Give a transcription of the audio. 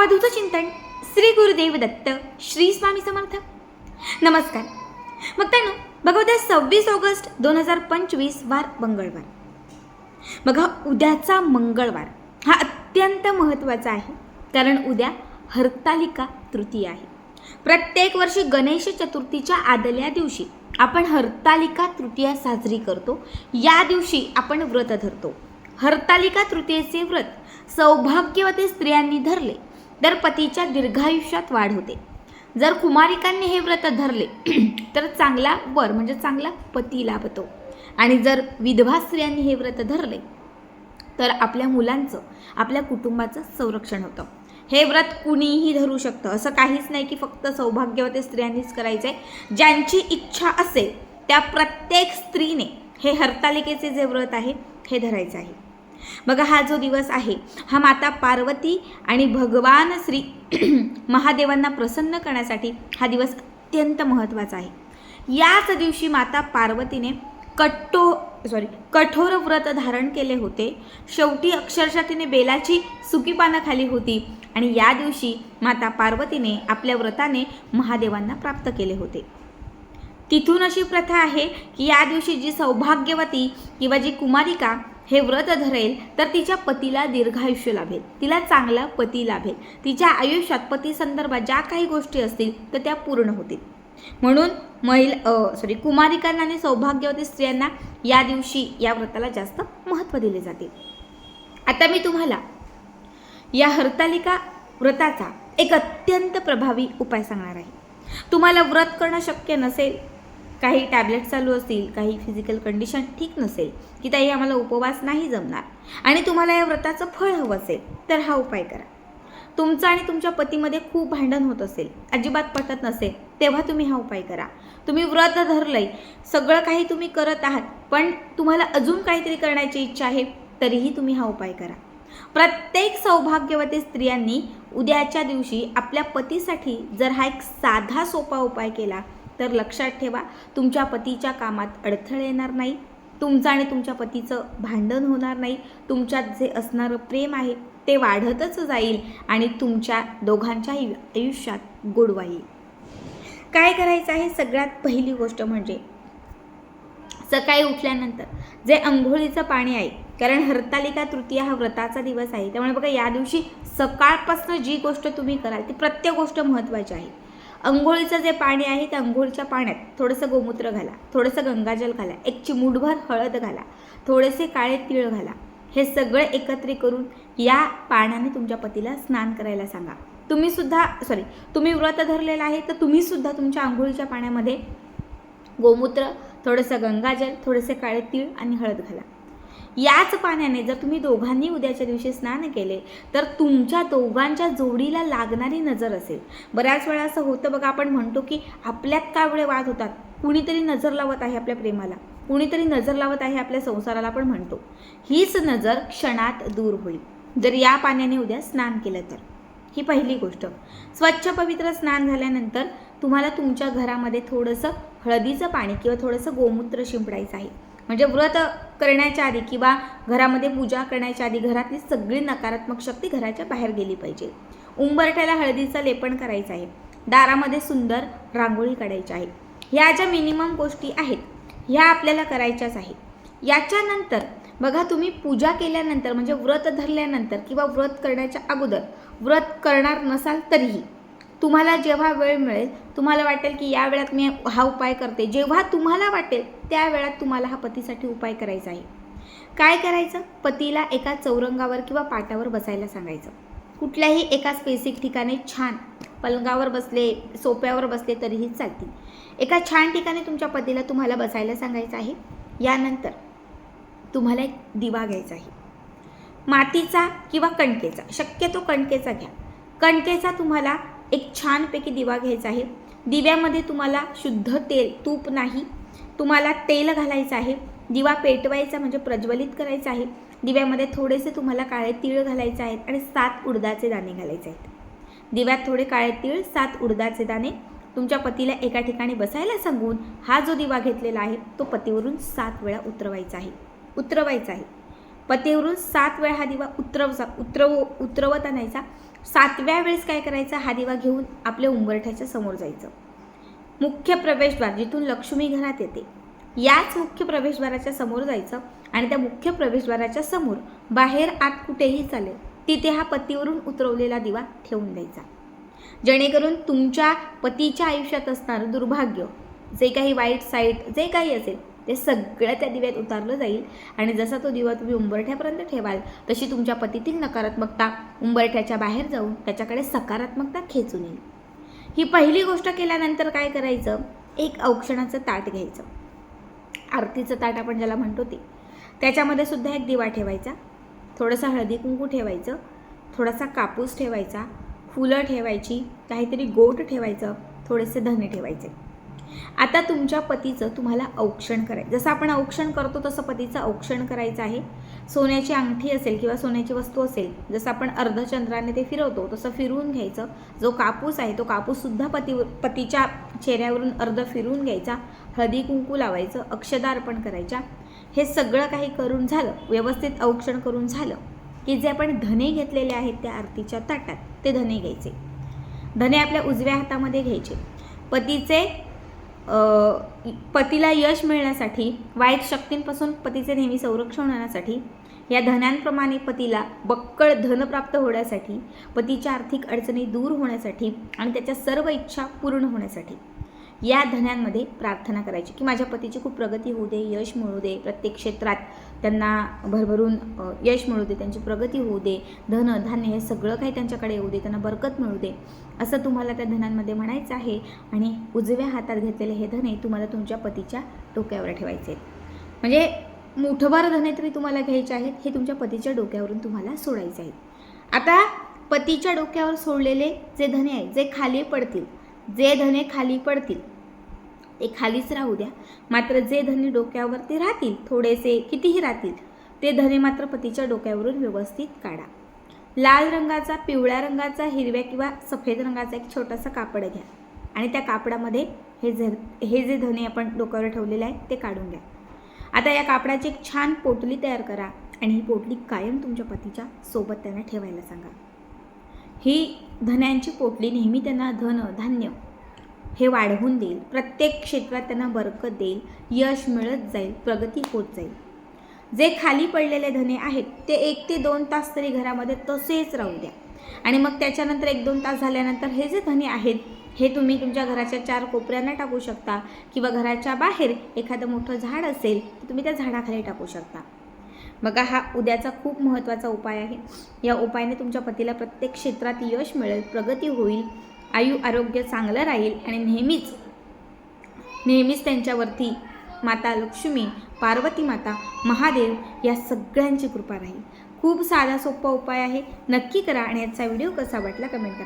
अवधूत चिंतन श्री गुरुदेव दत्त श्री स्वामी समर्थ. नमस्कार. मग त्यानं बघा उद्या सव्वीस ऑगस्ट दोन हजार पंचवीस वार मंगळवार. बघा उद्याचा मंगळवार हा अत्यंत महत्त्वाचा आहे कारण उद्या हरतालिका तृतीय आहे. प्रत्येक वर्षी गणेश चतुर्थीच्या आदल्या दिवशी आपण हरतालिका तृतीया साजरी करतो. या दिवशी आपण व्रत धरतो. हरतालिका तृतीयेचे व्रत सौभाग्यवती स्त्रियांनी धरले तर पतीच्या दीर्घायुष्यात वाढ होते. जर कुमारिकांनी हे व्रत धरले तर चांगला वर म्हणजे चांगला पती लाभतो आणि जर विधवा स्त्रियांनी हे व्रत धरले तर आपल्या मुलांचं आपल्या कुटुंबाचं संरक्षण होतं. हे व्रत कुणीही धरू शकतं. असं काहीच नाही की फक्त सौभाग्यवती स्त्रियांनीच करायचं आहे ज्यांची इच्छा असेल त्या प्रत्येक स्त्रीने हे हरतालिकेचे जे व्रत आहे हे धरायचं आहे. बघा हा जो दिवस आहे हा माता पार्वती आणि भगवान श्री महादेवांना प्रसन्न करण्यासाठी हा दिवस अत्यंत महत्त्वाचा आहे. याच दिवशी माता पार्वतीने कट्टो सॉरी कठोर व्रत धारण केले होते. शेवटी अक्षरशः तिने बेलाची सुकी पानं खाली होती आणि या दिवशी माता पार्वतीने आपल्या व्रताने महादेवांना प्राप्त केले होते. तिथून अशी प्रथा आहे की या दिवशी जी सौभाग्यवती किंवा जी कुमारिका हे व्रत धरेल तर तिच्या पतीला दीर्घायुष्य लाभेल. तिला चांगला पती लाभेल. तिच्या आयुष्यात पती संदर्भात ज्या काही गोष्टी असतील तर त्या पूर्ण होतील. म्हणून महिला सॉरी कुमारिकांना आणि सौभाग्यवती स्त्रियांना या दिवशी या व्रताला जास्त महत्त्व दिले जाते. आता मी तुम्हाला या हरतालिका व्रताचा एक अत्यंत प्रभावी उपाय सांगणार आहे. तुम्हाला व्रत करणं शक्य नसेल काही टॅबलेट चालू असतील काही फिजिकल कंडिशन ठीक नसेल की ताई आम्हाला उपवास नाही जमणार आणि तुम्हाला या व्रताचं फळ हवं असेल तर हा उपाय करा. तुमचं आणि तुमच्या पतीमध्ये खूप भांडण होत असेल अजिबात पटत नसेल तेव्हा तुम्ही हा उपाय करा. तुम्ही व्रत धरलंय सगळं काही तुम्ही करत आहात पण तुम्हाला अजून काहीतरी करण्याची इच्छा आहे तरीही तुम्ही हा उपाय करा. प्रत्येक सौभाग्यवती स्त्रियांनी उद्याच्या दिवशी आपल्या पतीसाठी जर हा एक साधा सोपा उपाय केला तर लक्षात ठेवा तुमच्या पतीच्या कामात अडथळे येणार नाही तुमचं आणि तुमच्या पतीचं भांडण होणार नाही तुमच्यात जे असणारं प्रेम आहे ते वाढतच जाईल आणि तुमच्या दोघांच्या आयुष्यात गोडवा येईल. काय करायचं आहे? सगळ्यात पहिली गोष्ट म्हणजे सकाळी उठल्यानंतर जे अंघोळीचं पाणी आहे कारण हरतालिका तृतीया हा व्रताचा दिवस आहे त्यामुळे बघा या दिवशी सकाळपासून जी गोष्ट तुम्ही कराल ती प्रत्येक गोष्ट महत्त्वाची आहे. अंघोळीचं जे पाणी आहे त्या अंघोळीच्या पाण्यात थोडंसं गोमूत्र घाला थोडंसं गंगाजल घाला एक चिमूटभर हळद घाला थोडेसे काळे तीळ घाला. हे सगळं एकत्रित करून या पाण्याने तुमच्या पतीला स्नान करायला सांगा. तुम्ही सुद्धा सॉरी तुम्ही व्रत धरलेलं आहे तर तुम्ही सुद्धा तुमच्या आंघोळीच्या पाण्यामध्ये गोमूत्र थोडंसं गंगाजल थोडेसे काळे तीळ आणि हळद घाला. याच पाण्याने जर तुम्ही दोघांनी उद्याच्या दिवशी स्नान केले तर तुमच्या दोघांच्या जोडीला लागणारी नजर असेल. बऱ्याच वेळा असं होतं बघा आपण म्हणतो की आपल्यात का वेळे वाद होतात? कुणीतरी नजर लावत आहे आपल्या प्रेमाला. कुणीतरी नजर लावत आहे आपल्या संसाराला आपण म्हणतो. हीच नजर क्षणात दूर होईल. जर या पाण्याने उद्या स्नान केलं तर. ही पहिली गोष्ट. स्वच्छ पवित्र स्नान झाल्यानंतर तुम्हाला तुमच्या घरामध्ये थोडंसं हळदीचं पाणी किंवा थोडंसं गोमूत्र शिंपडायचं आहे. म्हणजे व्रत करण्याच्या आधी किंवा घरामध्ये पूजा करण्याच्या आधी घरातली सगळी नकारात्मक शक्ती घराच्या बाहेर गेली पाहिजे. उंबरठ्याला हळदीचं लेपन करायचं आहे. दारामध्ये सुंदर रांगोळी काढायची आहे. ह्या ज्या मिनिमम गोष्टी आहेत ह्या आपल्याला करायच्याच आहेत याच्यानंतर बघा तुम्ही पूजा केल्यानंतर म्हणजे व्रत धरल्यानंतर किंवा व्रत करण्याच्या अगोदर व्रत करणार नसाल तरीही तुम्हाला जेव्हा वेळ मिळेल तुम्हाला वाटेल की या वेळात मी हा उपाय करते. जेव्हा तुम्हाला वाटेल त्या वेळात तुम्हाला हा पतीसाठी उपाय करायचा आहे. काय करायचं? पतीला एका चौरंगावर किंवा पाटावर बसायला सांगायचं. कुठल्याही एका स्पेसिक ठिकाणी छान पलंगावर बसले सोप्यावर बसले तरीही चालतील. एका छान ठिकाणी तुमच्या पतीला तुम्हाला बसायला सांगायचं आहे. यानंतर तुम्हाला एक दिवा घ्यायचा आहे. मातीचा किंवा कणकेचा शक्यतो कणकेचा घ्या. कणकेचा तुम्हाला एक छानपैकी दिवा घ्यायचा आहे. दिव्यामध्ये तुम्हाला शुद्ध तेल तूप नाही. तुम्हाला तेल घालायचं आहे. दिवा पेटवायचा म्हणजे प्रज्वलित करायचा आहे. दिव्यामध्ये थोडेसे तुम्हाला काळे तीळ घालायचे आहेत आणि सात उडदाचे दाणे घालायचे आहेत. दिव्यात थोडे काळे तीळ सात उडदाचे दाणे तुमच्या पतीला एका ठिकाणी बसायला सांगून हा जो दिवा घेतलेला आहे तो पतीवरून सात वेळा उतरवायचा आहे. उतरवायचा आहे. पतीवरून सात वेळा हा दिवा उतरवचा उतरव उतरवत आणायचा. सातव्या वेळेस काय करायचं? हा दिवा घेऊन आपल्या उंबरठ्याच्या समोर जायचं. मुख्य प्रवेशद्वार जिथून लक्ष्मी घरात येते याच मुख्य प्रवेशद्वाराच्या समोर जायचं आणि त्या मुख्य प्रवेशद्वाराच्या समोर बाहेर आत कुठेही चालेल तिथे हा पतीवरून उतरवलेला दिवा ठेवून द्यायचा. जेणेकरून तुमच्या पतीच्या आयुष्यात असणारं दुर्भाग्य जे काही वाईट साईट जे काही असेल ते सगळं त्या दिव्यात उतारलं जाईल. आणि जसा तो दिवा तुम्ही उंबरठ्यापर्यंत ठेवाल तशी तुमच्या पतीतील नकारात्मकता उंबरठ्याच्या बाहेर जाऊन त्याच्याकडे सकारात्मकता खेचून येईल. ही पहिली गोष्ट केल्यानंतर काय करायचं? एक औक्षणाचं ताट घ्यायचं. आरतीचं ताट आपण ज्याला म्हणतो ते. त्याच्यामध्ये सुद्धा एक दिवा ठेवायचा. थोडंसं हळदी कुंकू ठेवायचं. थोडासा कापूस ठेवायचा. फुलं ठेवायची. काहीतरी गोट ठेवायचं. थोडेसे धने ठेवायचे. आता तुमच्या पतीचं तुम्हाला औक्षण करायचं. जसं आपण औक्षण करतो तसं पतीचं औक्षण करायचं आहे. सोन्याची अंगठी असेल किंवा सोन्याची वस्तू असेल जसं आपण अर्धचंद्राने ते फिरवतो तसं फिरवून घ्यायचं. जो कापूस आहे तो कापूससुद्धा पती पतीच्या चेहऱ्यावरून अर्ध फिरवून घ्यायचा. हळदी कुंकू लावायचं अक्षदा अर्पण करायच्या. हे सगळं काही करून झालं व्यवस्थित औक्षण करून झालं की जे आपण धने घेतलेले आहेत त्या आरतीच्या ताटात ते धने घ्यायचे. धने आपल्या उजव्या हातामध्ये घ्यायचे. पतीचे पतीला यश मिळण्यासाठी वाईट शक्तींपासून पतीचे नेहमी संरक्षण होण्यासाठी या धन्यांप्रमाणे पतीला बक्कळ धन प्राप्त होण्यासाठी पतीच्या आर्थिक अडचणी दूर होण्यासाठी आणि त्याच्या सर्व इच्छा पूर्ण होण्यासाठी. या धन्यांमध्ये प्रार्थना करायची की माझ्या पतीची खूप प्रगती होऊ दे यश मिळू दे. प्रत्येक क्षेत्रात त्यांना भरभरून यश मिळू दे त्यांची प्रगती होऊ दे. धन धान्य हे सगळं काही त्यांच्याकडे येऊ दे त्यांना बरकत मिळू दे. असं तुम्हाला त्या धनांमध्ये म्हणायचं आहे आणि उजव्या हातात घेतलेले हे धने तुम्हाला तुमच्या पतीच्या डोक्यावर ठेवायचे आहेत. म्हणजे मुठभर धने तरी तुम्हाला घ्यायचे आहेत हे तुमच्या पतीच्या डोक्यावरून तुम्हाला सोडायचे आहेत. आता पतीच्या डोक्यावर सोडलेले जे धने आहेत जे खाली पडतील जे धने खाली पडतील ते खालीच राहू द्या. मात्र जे धने डोक्यावरती राहतील थोडेसे कितीही राहतील ते धने मात्र पतीच्या डोक्यावरून व्यवस्थित काढा. लाल रंगाचा पिवळ्या रंगाचा हिरव्या किंवा सफेद रंगाचा एक छोटासा कापड घ्या. आणि त्या कापडामध्ये हे झ हे जे धने आपण डोक्यावर ठेवलेले आहेत ते काढून घ्या. आता या कापडाची एक छान पोटली तयार करा आणि ही पोटली कायम तुमच्या पतीच्या सोबत त्यांना ठेवायला सांगा. ही धन्यांची पोटली नेहमी त्यांना धन धान्य हे वाढवून देईल. प्रत्येक क्षेत्रात त्यांना बरकत देईल. यश मिळत जाईल. प्रगती होत जाईल. जे खाली पडलेले धने आहेत ते एक ते दोन तास तरी घरामध्ये तसेच राहू द्या. आणि मग त्याच्यानंतर एक दोन तास झाल्यानंतर हे जे धने आहेत हे तुम्ही तुमच्या घराच्या चार कोपऱ्यांना टाकू शकता किंवा घराच्या बाहेर एखादं मोठं झाड असेल तर तुम्ही त्या झाडाखाली टाकू शकता. बघा हा उद्याचा खूप महत्त्वाचा उपाय आहे. या उपायाने तुमच्या पतीला प्रत्येक क्षेत्रात यश मिळेल प्रगती होईल. आयु आरोग्य चांगलं राहील आणि नेहमीच नेहमीच त्यांच्यावरती माता लक्ष्मी पार्वती माता महादेव या सगळ्यांची कृपा राहील. खूप साधा सोपा उपाय आहे. नक्की करा आणि याचा व्हिडिओ कसा वाटला कमेंट करा.